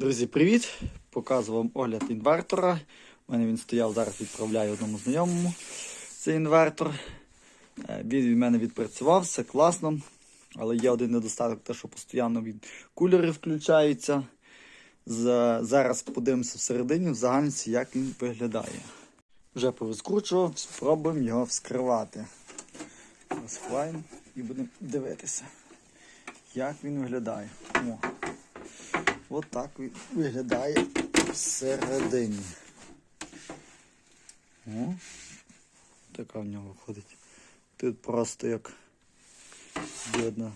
Друзі, привіт! Показую вам огляд інвертора. У мене він стояв, зараз відправляю одному знайомому цей інвертор. Е, Він від мене відпрацював, все класно. Але є один недостаток, те, що постійно від кулери включаються. Зараз подивимося всередині, в загальності, як він виглядає. Вже повискручував, спробуємо його вскривати. Розховаємо і будемо дивитися, як він виглядає. О. От виглядає всередині. О, така в нього виходить. Тут просто як діодна.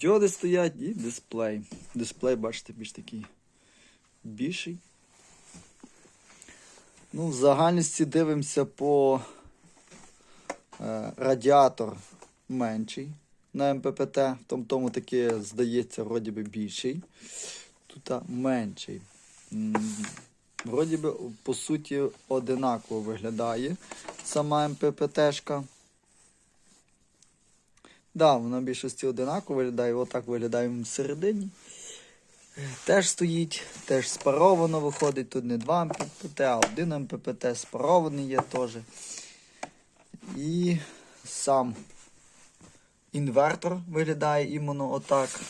Діоди стоять і дисплей. Дисплей, бачите, більш такий більший. Ну, в загальності дивимося по е, радіатор менший на МППТ, в тому, таки здається, вроді би більший. Тут менший. Вроді би, по суті, одинаково виглядає сама МППТшка. Да, вона в більшості одинаково виглядає, отак виглядає всередині. Теж стоїть, теж спаровано виходить. Тут не два МППТ, а один МППТ спарований є теж. І сам інвертор виглядає іменно отак.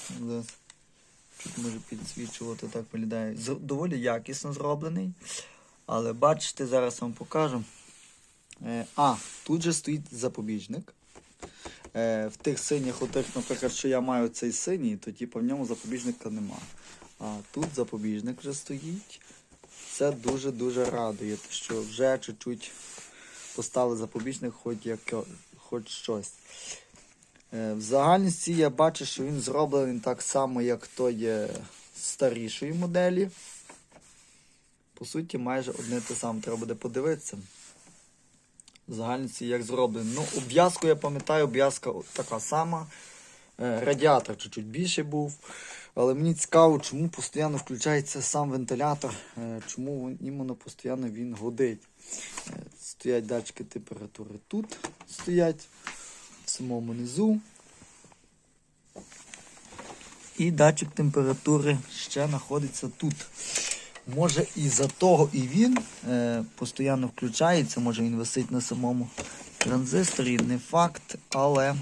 Чуть може підсвічувати, так виглядає. Доволі якісно зроблений. Але бачите, зараз вам покажу. Е, а, тут же стоїть запобіжник. Е, в тих синіх, отих, наприклад, що я маю цей синій, то типу, в ньому запобіжника нема. А тут запобіжник вже стоїть. Це дуже-дуже радує, що вже чуть-чуть поставили запобіжник, хоч, як, хоч щось. Е, В загальності я бачу, що він зроблений так само, як той є старішої моделі. По суті, майже одне те саме треба буде подивитися. В загальності як зроблений. Ну, обв'язку я пам'ятаю, обв'язка така сама. Е, Радіатор чуть-чуть більший був. Але мені цікаво, чому постійно включається сам вентилятор, е, чому іменно постійно він годить. Е, Стоять датчики температури тут стоять в самому низу. І датчик температури ще знаходиться тут. Може і за того і він е, постійно включається, може він висить на самому транзисторі, не факт, але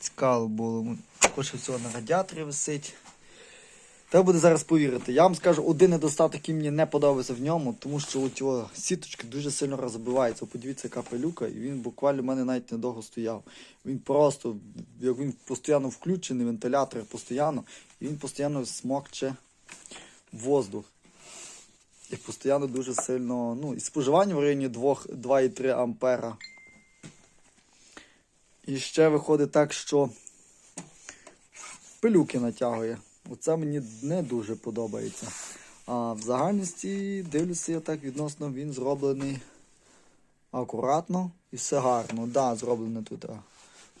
цікаво було. Також всього на радіаторі висить. Треба буде зараз повірити. Я вам скажу, один недостаток, який мені не подобається в ньому, тому що от його сіточки дуже сильно розбиваються. Подивіться, яка пилюка, і він буквально в мене навіть недовго стояв. Він просто, як він постійно включений, вентилятор постійно, і він постійно смокче воздух. І постійно дуже сильно, ну, і споживання в районі 2 2,3 ампера. І ще виходить так, що пилюки натягує. Оце мені не дуже подобається. А в загальності дивлюся я так відносно, він зроблений акуратно і все гарно. Да, зроблено тут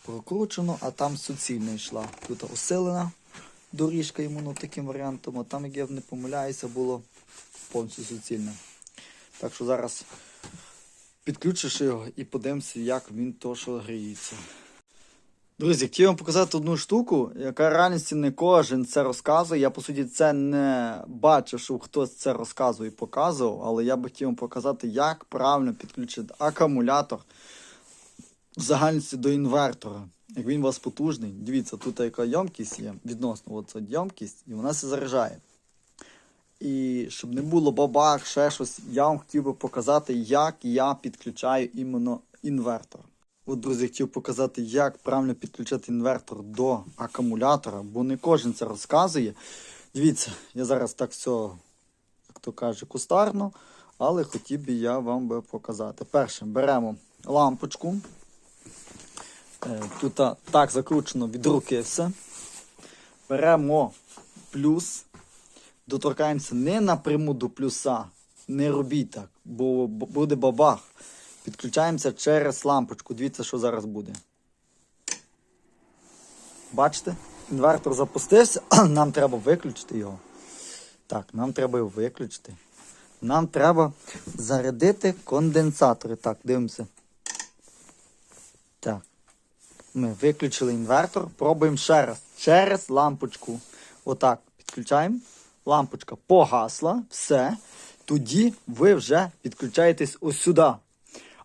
прокручено, а там суцільна йшла. Тут усилена доріжка йому ну, таким варіантом, а там, як я не помиляюся, було повністю суцільне. Так що зараз підключиш його і подивимося, як він то, що гріється. Друзі, хотів вам показати одну штуку, яка реальності не кожен це розказує. Я, по суті, це не бачив, що хтось це розказує і показував, але я би хотів вам показати, як правильно підключити акумулятор в загальності до інвертора. Як він у вас потужний, дивіться, тут яка ємкість є, відносно оця ємкість, і вона все заряджає. І щоб не було бабах, ще щось, я вам хотів би показати, як я підключаю іменно інвертор. От, друзі, хотів показати, як правильно підключити інвертор до акумулятора, бо не кожен це розказує. Дивіться, я зараз так все, як то каже, кустарно, але хотів би я вам би показати. Перше, беремо лампочку. Е, Тут так закручено від руки все. Беремо плюс. Доторкаємося не напряму до плюса. Не робіть так, бо буде бабах. Підключаємося через лампочку. Дивіться, що зараз буде. Бачите? Інвертор запустився, нам треба виключити його. Так, нам треба його виключити. Нам треба зарядити конденсатори. Так, дивимося. Так. Ми виключили інвертор, пробуємо ще раз. Через лампочку. Отак, підключаємо. Лампочка погасла, все. Тоді ви вже підключаєтесь ось сюди.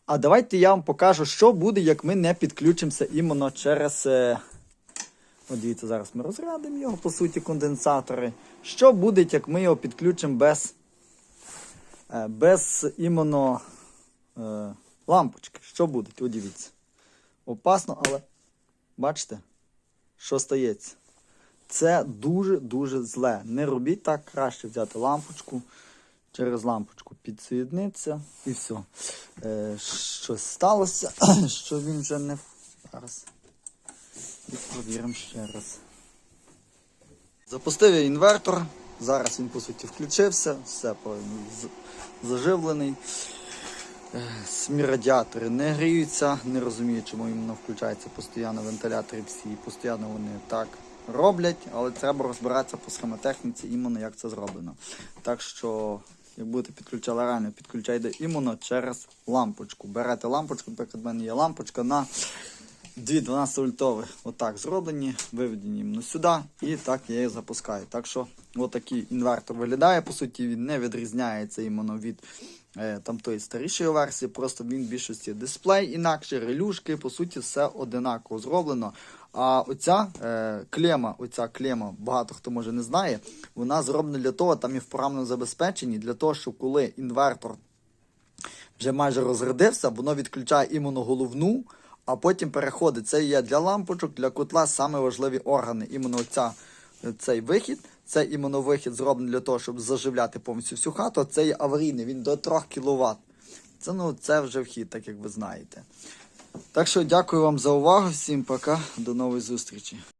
А давайте я вам покажу, що буде, як ми не підключимося іменно через. е, От дивіться, зараз ми розрядимо його, по суті, конденсатори. Що буде, як ми його підключимо без, е, без іменно е, лампочки? Що буде? От дивіться. Опасно, але бачите, що стається? Це дуже-дуже зле. Не робіть так, краще взяти лампочку, через лампочку підсоєдниться і все. Е, щось сталося, що він вже не. Зараз. І провіримо ще раз. Запустив я інвертор. Зараз він по суті включився, все заживлений. Е, Самі радіатори не гріються, не розумію, чому іменно включаються постійно вентилятори всі, постійно вони так роблять, але треба розбиратися по схемотехніці, іменно як це зроблено. Так що, як будете підключати реально, підключайте іменно через лампочку. Берете лампочку, наприклад, в мене є лампочка на Дві 12 вольтових отак зроблені, виведені іменно сюди, і так я їх запускаю. Так що отакий інвертор виглядає, по суті, він не відрізняється іменно від е, там старішої версії, просто він в більшості дисплей інакше, релюшки, по суті, все одинаково зроблено. А оця е, клема, оця клема, багато хто може не знає, вона зроблена для того, там і в програмному забезпеченні, для того, щоб коли інвертор вже майже розрядився, воно відключає іменно головну, а потім переходить. Це є для лампочок, для кутла саме важливі органи. Іменно ця, цей вихід. Це іменно вихід зроблений для того, щоб заживляти повністю всю хату. а Це є аварійний, він до 3 кВт. Це, ну, це вже вхід, так як ви знаєте. Так що дякую вам за увагу. Всім пока, до нової зустрічі.